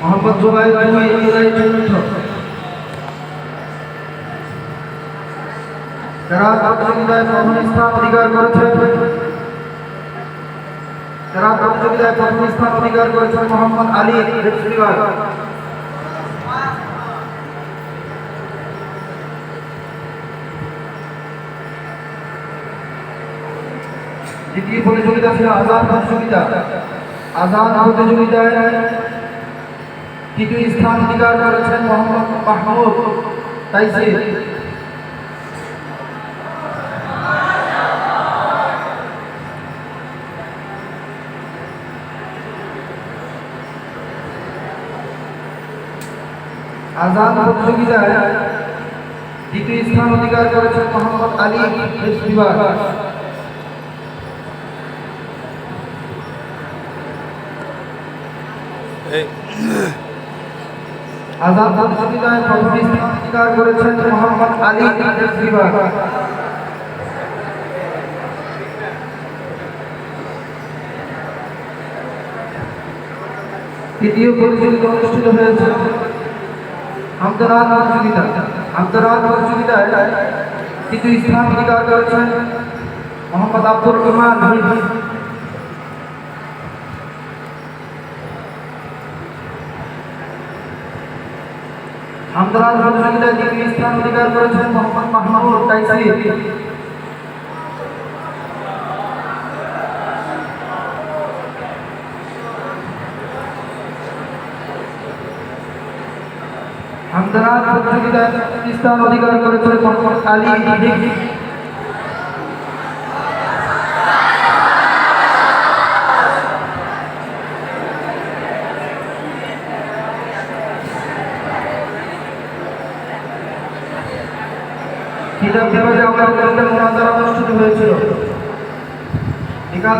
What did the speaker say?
মোহাম্মদ জুবাইর দুই যারা প্রতিযোগিতায় প্রথম স্থান অধিকার করেছে যারা প্রতিযোগিতায় প্রথম স্থান অধিকার করেছেন মোহাম্মদ আলী বৃহস্পতিবার দ্বিতীয় প্রতিযোগিতা ছিল আজাদ প্রতিযোগিতা আজাদ প্রতিযোগিতায় তৃতীয় স্থান অধিকার করেছেন মোহাম্মদ মাহমুদ তাইসির আজাদ প্রতিযোগিতায় দ্বিতীয় স্থান অধিকার করেছেন মোহাম্মদ আলী বৃহস্পতিবার আজাদ স্থান অধিকার করেছেন মোহাম্মদ আলী বৃহস্পতিবার তৃতীয় প্রতিযোগিতা অনুষ্ঠিত হয়েছে আমতরাত প্রতিযোগিতা। আমতরাত প্রতিযোগিতায় অধিকার করেছেন মোহাম্মদ আব্দুর রহমান আমতরাত প্রতিযোগিতায় তৃতীয় স্থান অধিকার করেছেন মোহাম্মদ মাহমুদ তাইসি আমতরাত প্রতিযোগিতায় স্থান অধিকার করেছেন মোহাম্মদ আলী। কিতাব যে আমাদের মোনাজারা অনুষ্ঠিত হয়েছিল। বিকাল